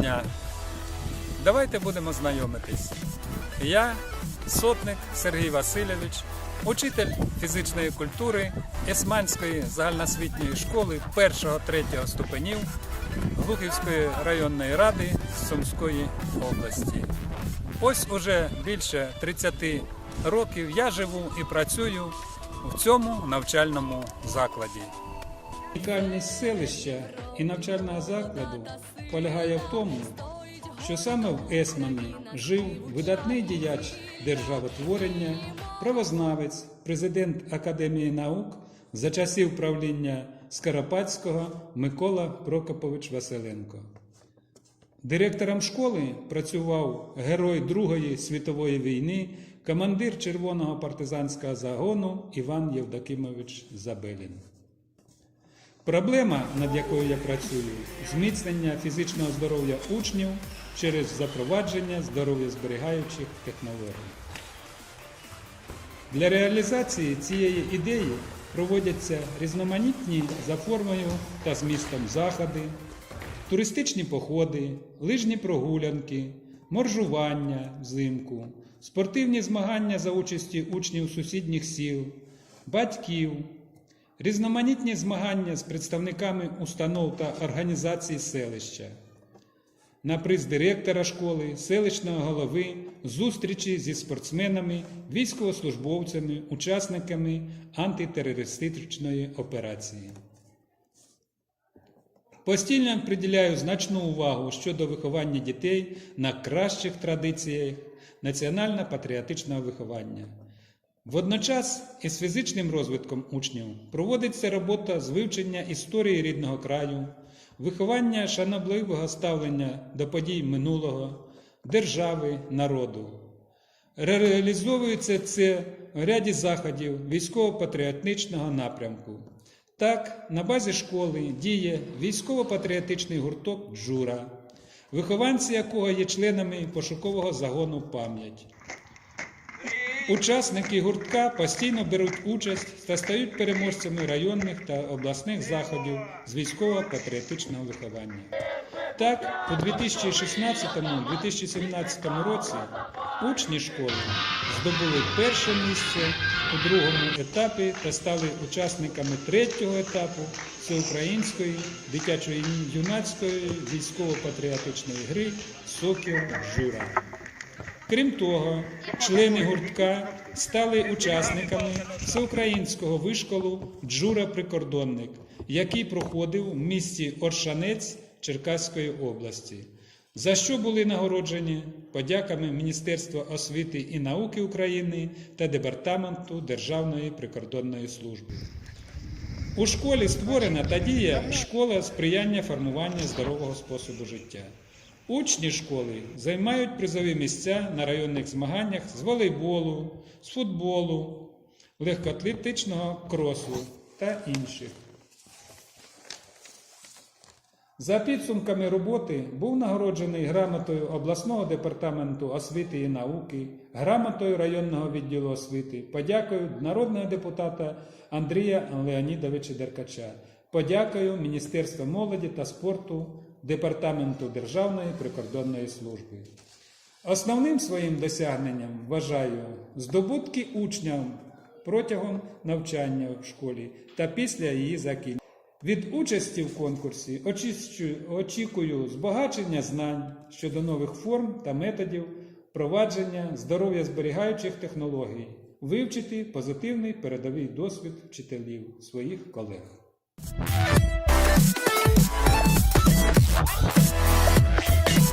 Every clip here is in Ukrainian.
Дня! Давайте будемо знайомитись. Я сотник Сергій Васильович, учитель фізичної культури Есманської загальноосвітньої школи 1-3 ступенів Глухівської районної ради Сумської області. Ось уже більше 30 років я живу і працюю в цьому навчальному закладі. Унікальність селища і навчального закладу полягає в тому, що саме в Есмані жив видатний діяч державотворення, правознавець, президент Академії наук за часів правління Скоропадського Микола Прокопович Василенко. Директором школи працював герой Другої світової війни, командир Червоного партизанського загону Іван Євдокимович Забелін. Проблема, над якою я працюю, зміцнення фізичного здоров'я учнів через запровадження здоров'я зберігаючих технологій. Для реалізації цієї ідеї проводяться різноманітні за формою та змістом заходи, туристичні походи, лижні прогулянки, моржування взимку, спортивні змагання за участі учнів сусідніх сіл, батьків, різноманітні змагання з представниками установ та організацій селища. На приз директора школи, селищного голови, зустрічі зі спортсменами, військовослужбовцями, учасниками антитерористичної операції. Постійно приділяю значну увагу щодо виховання дітей на кращих традиціях національно-патріотичного виховання. Водночас із фізичним розвитком учнів проводиться робота з вивчення історії рідного краю, виховання шанобливого ставлення до подій минулого, держави, народу. Реалізовується це в ряді заходів військово-патріотичного напрямку. Так, на базі школи діє військово-патріотичний гурток Джура, вихованці якого є членами пошукового загону пам'ять. Учасники гуртка постійно беруть участь та стають переможцями районних та обласних заходів з військово-патріотичного виховання. Так, у 2016-2017 році учні школи здобули перше місце у другому етапі та стали учасниками третього етапу всеукраїнської дитячої юнацької військово-патріотичної гри Сокіл Жура. Крім того, члени гуртка стали учасниками всеукраїнського вишколу Джура Прикордонник, який проходив в місті Оршанець Черкаської області, за що були нагороджені подяками Міністерства освіти і науки України та Департаменту Державної прикордонної служби. У школі створена та діє школа сприяння формування здорового способу життя. Учні школи займають призові місця на районних змаганнях з волейболу, з футболу, легкоатлетичного кросу та інших. За підсумками роботи був нагороджений грамотою обласного департаменту освіти і науки, грамотою районного відділу освіти, подякою народного депутата Андрія Леонідовича Деркача, подякою Міністерства молоді та спорту, Департаменту Державної прикордонної служби. Основним своїм досягненням вважаю здобутки учням протягом навчання в школі та після її закінчення. Від участі в конкурсі очікую збагачення знань щодо нових форм та методів впровадження здоров'я зберігаючих технологій, вивчити позитивний передовий досвід вчителів своїх колег. すごい!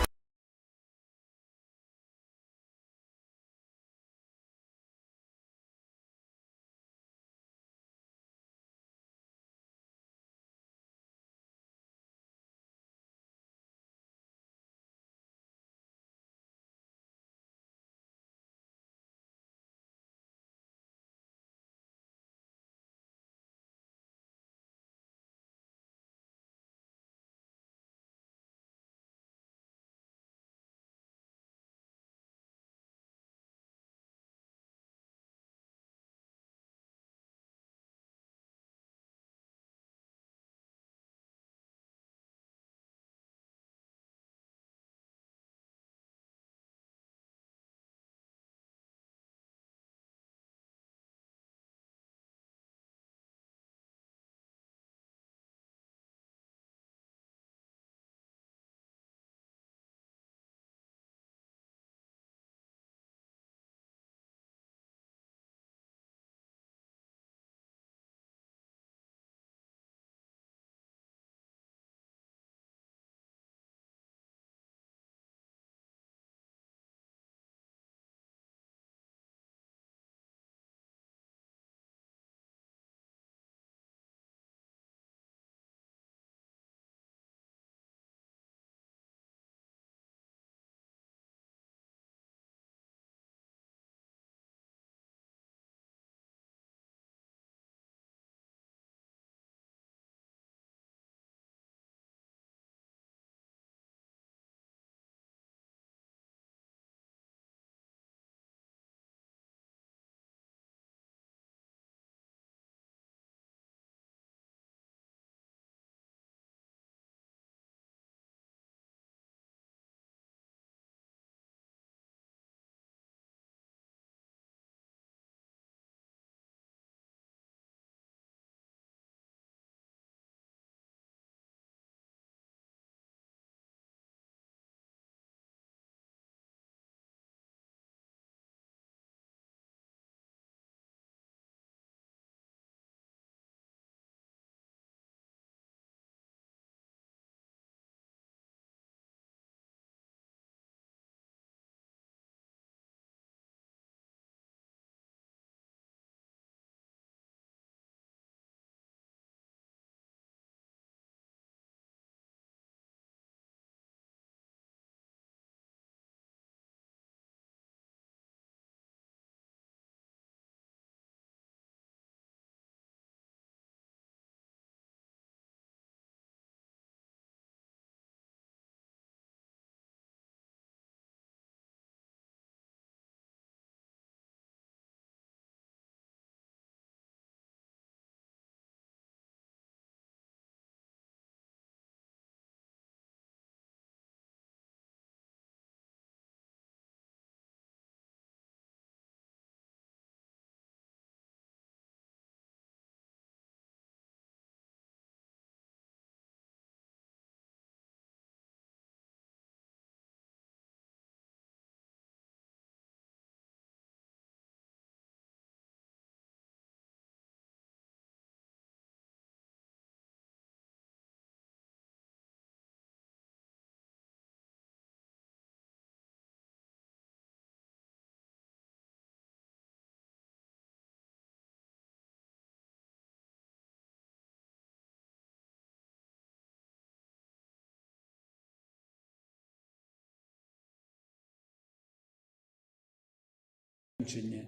Закінчення.